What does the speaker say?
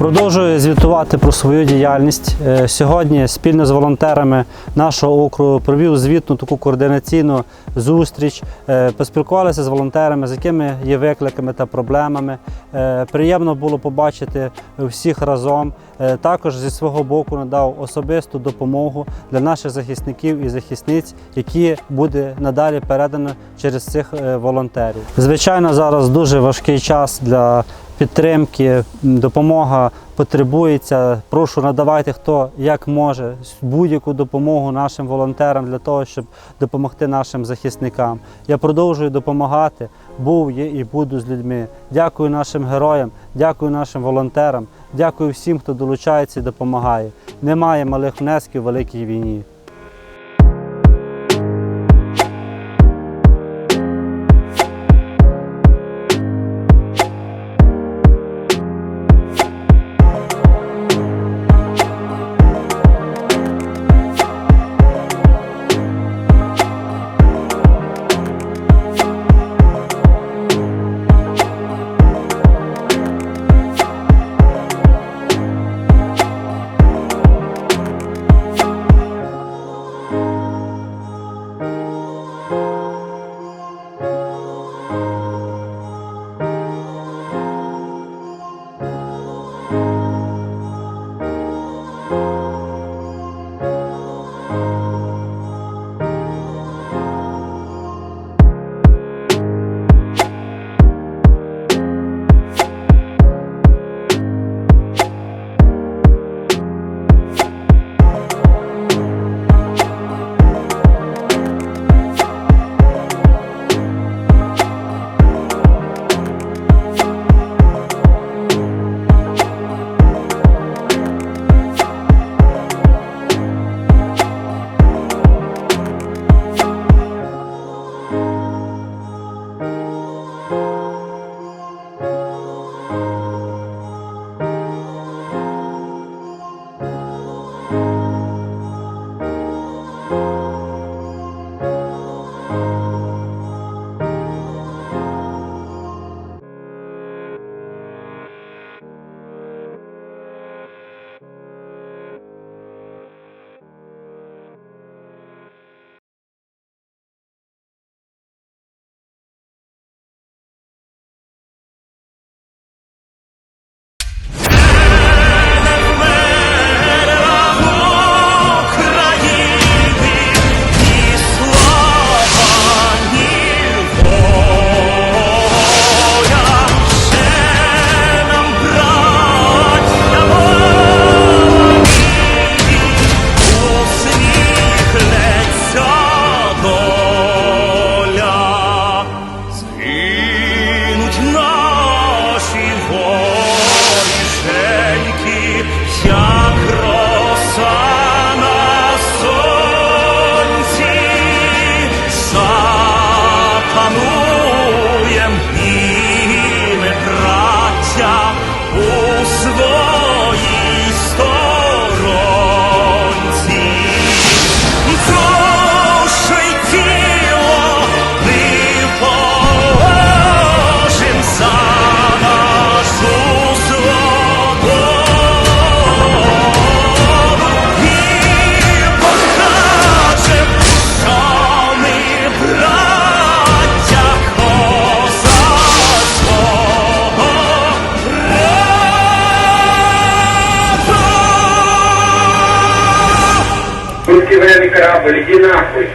Продовжую звітувати про свою діяльність. Е, Сьогодні спільно з волонтерами нашого округу провів звітну таку координаційну зустріч. Е, Поспілкувалися з волонтерами, з якими є викликами та проблемами. Е, Приємно було побачити всіх разом. Е, Також зі свого боку надав особисту допомогу для наших захисників і захисниць, які буде надалі передано через цих е, волонтерів. Звичайно, зараз дуже важкий час для підтримки, допомога потребується. Прошу надавайте хто як може будь-яку допомогу нашим волонтерам для того, щоб допомогти нашим захисникам. Я продовжую допомагати. Був, є і буду з людьми. Дякую нашим героям, дякую нашим волонтерам, дякую всім, хто долучається і допомагає. Немає малих внесків в великій війні. escravo, ele de Nápoles.